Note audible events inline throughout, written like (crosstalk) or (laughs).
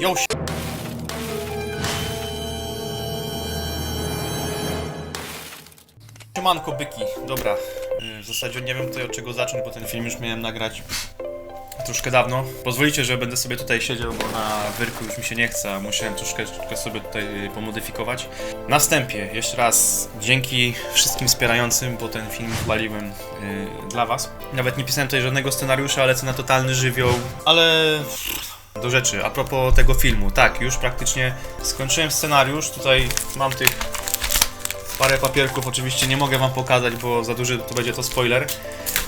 Yo, si- Siemanko byki, dobra. W zasadzie nie wiem tutaj od czego zacząć, bo ten film już miałem nagrać troszkę dawno. Pozwolicie, że będę sobie tutaj siedział, bo na wyrku już mi się nie chce, a musiałem troszkę, troszkę sobie tutaj y, pomodyfikować. Na wstępie, jeszcze raz dzięki wszystkim wspierającym, bo ten film waliłem y, dla was. Nawet nie pisałem tutaj żadnego scenariusza, lecę na totalny żywioł, ale do rzeczy, a propos tego filmu, tak, już praktycznie skończyłem scenariusz, tutaj mam tych parę papierków, oczywiście nie mogę wam pokazać, bo za duży to będzie to spoiler.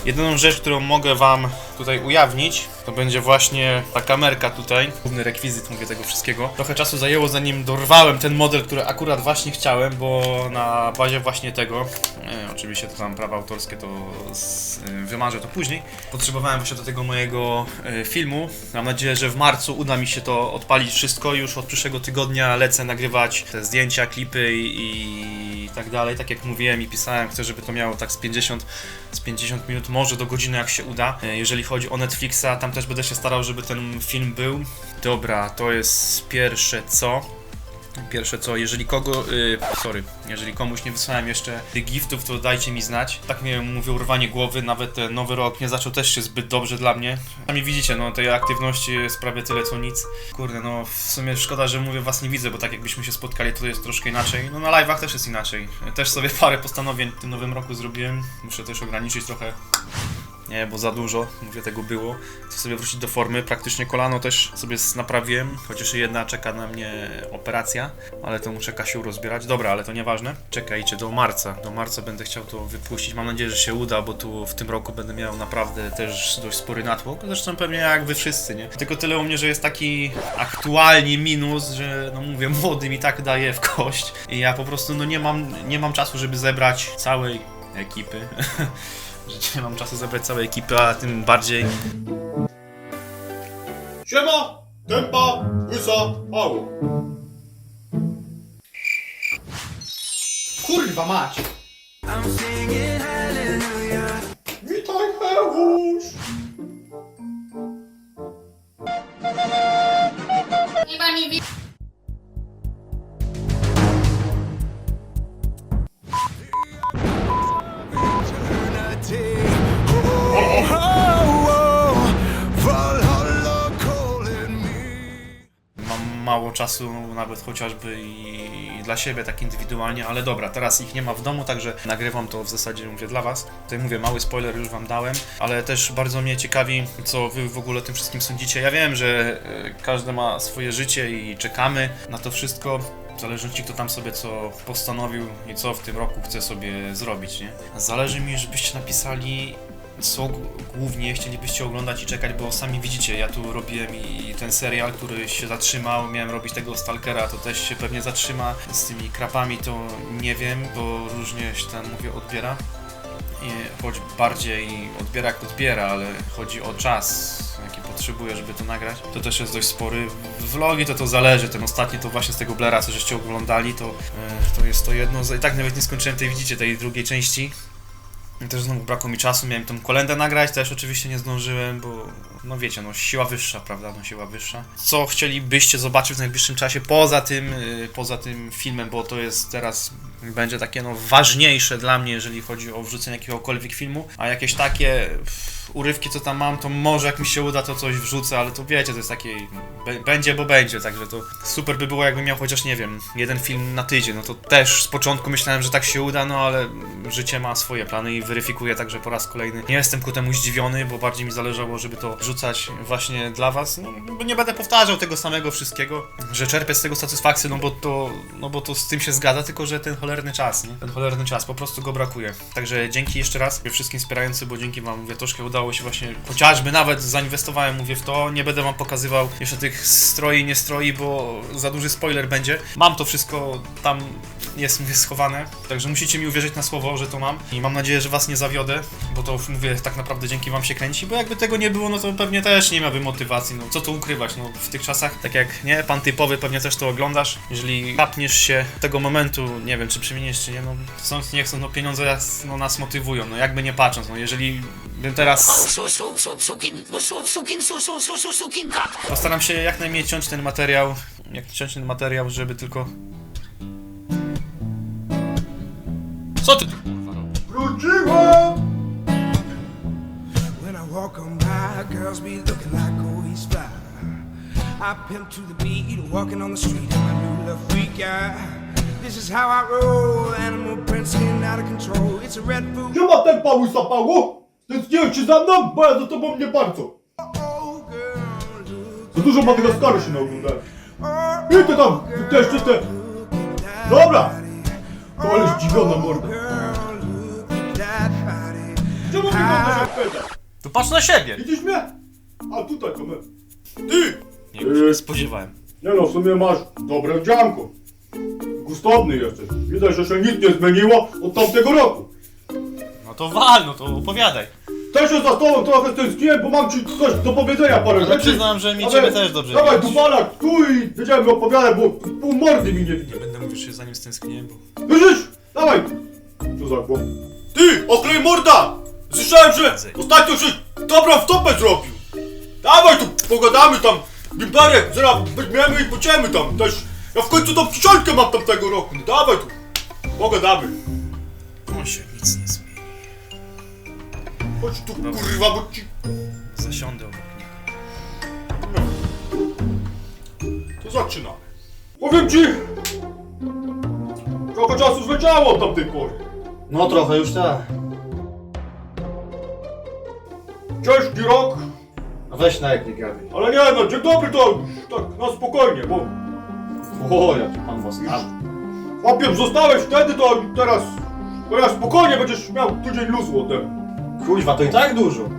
Jedyną rzecz, którą mogę wam tutaj ujawnić, to będzie właśnie ta kamerka tutaj, główny rekwizyt, mówię tego wszystkiego. Trochę czasu zajęło zanim dorwałem ten model, który akurat właśnie chciałem, bo na bazie właśnie tego, e, oczywiście to tam prawa autorskie to z, e, wymarzę to później, potrzebowałem właśnie do tego mojego e, filmu. Mam nadzieję, że w marcu uda mi się to odpalić wszystko. Już od przyszłego tygodnia lecę nagrywać te zdjęcia, klipy i, i tak dalej. Tak jak mówiłem i pisałem, chcę, żeby to miało tak z 50, z 50 minut, może do godziny jak się uda. E, Jeżeli chodzi o Netflixa, tam też będę się starał, żeby ten film był. Dobra, to jest pierwsze co. Pierwsze co, jeżeli kogo, y, sorry, jeżeli komuś nie wysłałem jeszcze tych giftów, to dajcie mi znać. Tak mnie mówię, urwanie głowy, nawet ten nowy rok nie zaczął też się zbyt dobrze dla mnie. Sami widzicie, no tej aktywności jest prawie tyle co nic. Kurde, no w sumie szkoda, że mówię was nie widzę, bo tak jakbyśmy się spotkali, to jest troszkę inaczej. No na live'ach też jest inaczej. Też sobie parę postanowień w tym nowym roku zrobiłem. Muszę też ograniczyć trochę nie, bo za dużo, mówię, tego było. Chcę sobie wrócić do formy. Praktycznie kolano też sobie naprawiłem, chociaż jedna czeka na mnie operacja, ale to muszę Kasiu rozbierać. Dobra, ale to nieważne. Czekajcie, do marca. Do marca będę chciał to wypuścić. Mam nadzieję, że się uda, bo tu w tym roku będę miał naprawdę też dość spory natłok. Zresztą pewnie jak wy wszyscy, nie? Tylko tyle u mnie, że jest taki aktualnie minus, że no mówię, młody mi tak daje w kość. I ja po prostu no nie mam, nie mam czasu, żeby zebrać całej ekipy. (laughs) że nie mam czasu zebrać całej ekipy, a tym bardziej Siema, tempa, łysa, mało. Kurwa mać! Witaj, Heusz. Chyba mi wi- czasu, nawet chociażby i dla siebie tak indywidualnie, ale dobra, teraz ich nie ma w domu, także nagrywam to w zasadzie, mówię, dla was. Tutaj mówię, mały spoiler już wam dałem, ale też bardzo mnie ciekawi, co wy w ogóle o tym wszystkim sądzicie. Ja wiem, że e, każdy ma swoje życie i czekamy na to wszystko. W zależności kto tam sobie co postanowił i co w tym roku chce sobie zrobić, nie? Zależy mi, żebyście napisali co głównie chcielibyście oglądać i czekać, bo sami widzicie, ja tu robiłem i ten serial, który się zatrzymał, miałem robić tego Stalkera, to też się pewnie zatrzyma. Z tymi krapami to nie wiem, bo różnie się tam, mówię, odbiera. I choć bardziej odbiera jak odbiera, ale chodzi o czas, jaki potrzebuję, żeby to nagrać. To też jest dość spory. Vlogi to to zależy, ten ostatni to właśnie z tego Blera, co żeście oglądali, to, e, to jest to jedno. I tak nawet nie skończyłem tej, widzicie, tej drugiej części. Też znowu brakło mi czasu, miałem tą kolendę nagrać, też oczywiście nie zdążyłem, bo no wiecie, no siła wyższa, prawda, no siła wyższa. Co chcielibyście zobaczyć w najbliższym czasie poza tym, y, poza tym filmem, bo to jest teraz, będzie takie no ważniejsze dla mnie, jeżeli chodzi o wrzucenie jakiegokolwiek filmu, a jakieś takie urywki, co tam mam, to może jak mi się uda, to coś wrzucę, ale to wiecie, to jest takie, będzie, bo będzie, także to super by było, jakbym miał chociaż, nie wiem, jeden film na tydzień, no to też z początku myślałem, że tak się uda, no ale życie ma swoje plany i weryfikuję także po raz kolejny. Nie jestem ku temu zdziwiony, bo bardziej mi zależało, żeby to wrzucać właśnie dla was, no, bo nie będę powtarzał tego samego wszystkiego, że czerpię z tego satysfakcję, no bo to, no bo to z tym się zgadza, tylko że ten cholerny czas, nie? Ten cholerny czas, po prostu go brakuje. Także dzięki jeszcze raz wszystkim wspierającym, bo dzięki wam, mówię, troszkę udało się właśnie, chociażby nawet zainwestowałem, mówię w to, nie będę wam pokazywał jeszcze tych stroi, nie stroi, bo za duży spoiler będzie. Mam to wszystko tam jest mówię schowane, także musicie mi uwierzyć na słowo, że to mam i mam nadzieję, że was nie zawiodę, bo to mówię tak naprawdę dzięki wam się kręci, bo jakby tego nie było, no to pewnie też nie miałbym motywacji, no co tu ukrywać, no w tych czasach, tak jak nie, pan typowy pewnie też to oglądasz, jeżeli kapniesz się tego momentu, nie wiem czy przemieniesz czy nie, no chcąc nie chcąc, no pieniądze nas, no, nas motywują, no jakby nie patrząc, no jeżeli bym teraz. Postaram się jak najmniej ciąć ten materiał, jak ciąć ten materiał, żeby tylko... Co ty tu kurwa robisz? Wróciłem! When I walk on by, girls be looking like always fly. I pimp to the beat, walking on the street in my new love freak, yeah. This is how I roll, animal print skin out of control. It's a red food. Gdzie ma tempa łysa Paweł? Tęskniłeś się za mną? Bo ja za tobą nie bardzo. Oh, girl, look Za dużo Madagaskaru się naoglądałem. oh, I ty tam, ty też, ty te... Dobra! To ale zdziwiona morda. Czemu wyglądasz jak pedał? To patrz na siebie! Widzisz mnie? A tutaj to my. Ty! Nie, się nie spodziewałem. Nie no, w sumie masz dobre wdzianko. Gustowny jesteś. Widać, że się nic nie zmieniło od tamtego roku. No to wal, no to opowiadaj. Też się za tobą trochę stęskniłem, bo mam ci coś do powiedzenia parę Ale rzeczy. przyznam, że mi Ale ciebie też dobrze Dawaj, widać. dupalak, tu i wiedziałem opowiadać, bo pół mordy mi nie Nie będę mówił, że się za nim stęskniłem, bo... Słyszysz? Dawaj! Co za? Ty, oklej morda! Słyszałem, że ostatnio się dobrą wtopę zrobił. Dawaj tu, pogadamy tam. Bimberek, zaraz weźmiemy i pociemy tam. Też, ja w końcu tą kiszonkę mam tamtego roku. No dawaj tu, pogadamy. On się nic nie zmieni. Chodź tu, kurwa, bo ci... Zasiądę obok niego. To zaczynamy. Powiem ci... Trochę czasu zleciało od tamtej pory. No trochę już tak. Ciężki rok, No weź na jak nie gadaj. ale nie no, dzień dobry to już tak na spokojnie, bo... O, jaki pan was tam. Chłopiem zostałeś wtedy, to teraz... Teraz spokojnie będziesz miał tydzień luzu ode mnie. Kuźwa, to i tak dużo.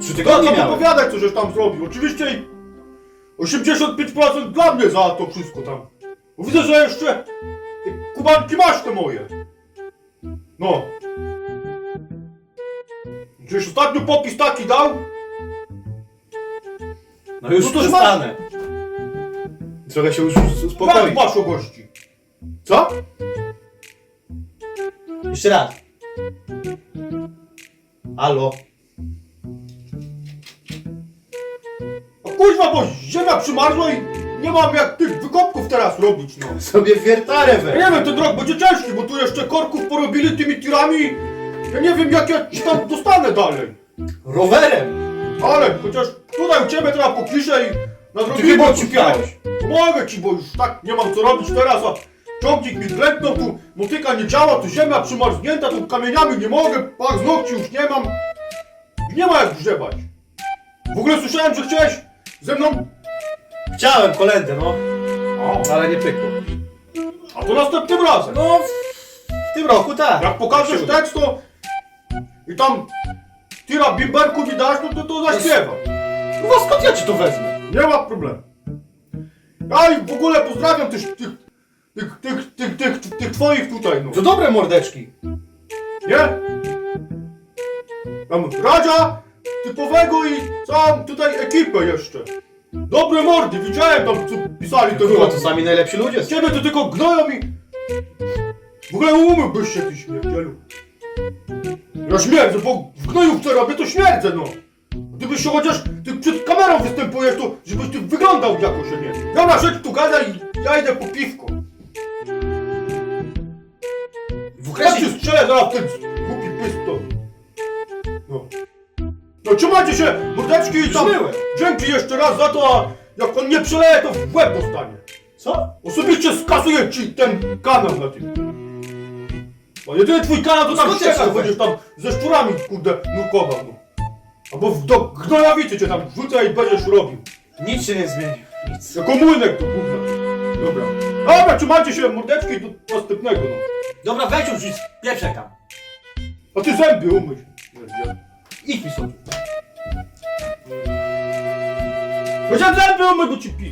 Trzy tygodnie to miałem. opowiadaj, co żeś tam zrobił. Oczywiście i 85% dla mnie za to wszystko tam. Bo widzę, że jeszcze te kubanki masz te moje. No. Żeś ostatnio popis taki dał? No już No to przestanę. Trochę się już Jak uspokoi. masz gości? Co? Jeszcze raz. Halo. A kuźwa, bo ziemia przymarzła i nie mam jak tych wykopków teraz robić, no. Sobie wiertarę Ja we. nie wiem, ten rok będzie ciężki, bo tu jeszcze korków porobili tymi tirami. Ja nie wiem, jak ja ci tam dostanę dalej. Rowerem. Ale chociaż tutaj u ciebie teraz pokiszę i na Ty chyba tu ciupiałeś. Pomogę ci, bo już tak nie mam co robić teraz, a ciągnik mi klęknął, tu motyka nie działa, tu ziemia przymarznięta, tu kamieniami nie mogę, paznokci już nie mam. Nie ma jak grzebać. W ogóle słyszałem, że chciałeś ze mną... Chciałem kolendę, no. O, Ale nie pykło. a to następnym razem. No, w tym roku tak. Jak pokażesz tekst, to... I tam... Tira bimberku mi dasz, no to to zaśpiewam. No skąd ja ci to wezmę? Nie ma problemu. Ja i w ogóle pozdrawiam tych, tych, tych, tych, tych, tych, tych, twoich tutaj, no. To dobre mordeczki. Nie? Tam Radzia, typowego i całą tutaj ekipę jeszcze. Dobre mordy, widziałem tam co pisali te Kurwa, to sami najlepsi ludzie. Ciebie to tylko gnoją i... W ogóle umyłbyś się ty śmierdzielu. Ja śmierdzę, bo w gnojówce robię to śmierdzę, no. Gdybyś się chociaż ty przed kamerą występujesz, to żebyś ty wyglądał jakoś, a nie. Dobra, rzecz tu gada i ja idę po piwko. Ukresie... strzelę zaraz ten głupi pyston. No. No trzymajcie się, mordeczki i tam. Dzięki jeszcze raz za to, a jak on nie przeleje, to w łeb dostanie. Co? Osobiście skasuję ci ten kanał na tym. Bo jedyny twój kanał to tam Skąd ja ściekać się będziesz tam ze szczurami, kurde, nurkował, no. Albo w- do gnojowicy cię tam wrzucę i będziesz robił. Nic się nie zmienił. Nic. Jako młynek to kurwa. Dobra. Dobra, trzymajcie się, mordeczki i do następnego, no. Dobra, weź już i pieprzek tam. A ty zęby umyj. Idź mi sobie. Powiedziałem zęby umyj, bo ci pi...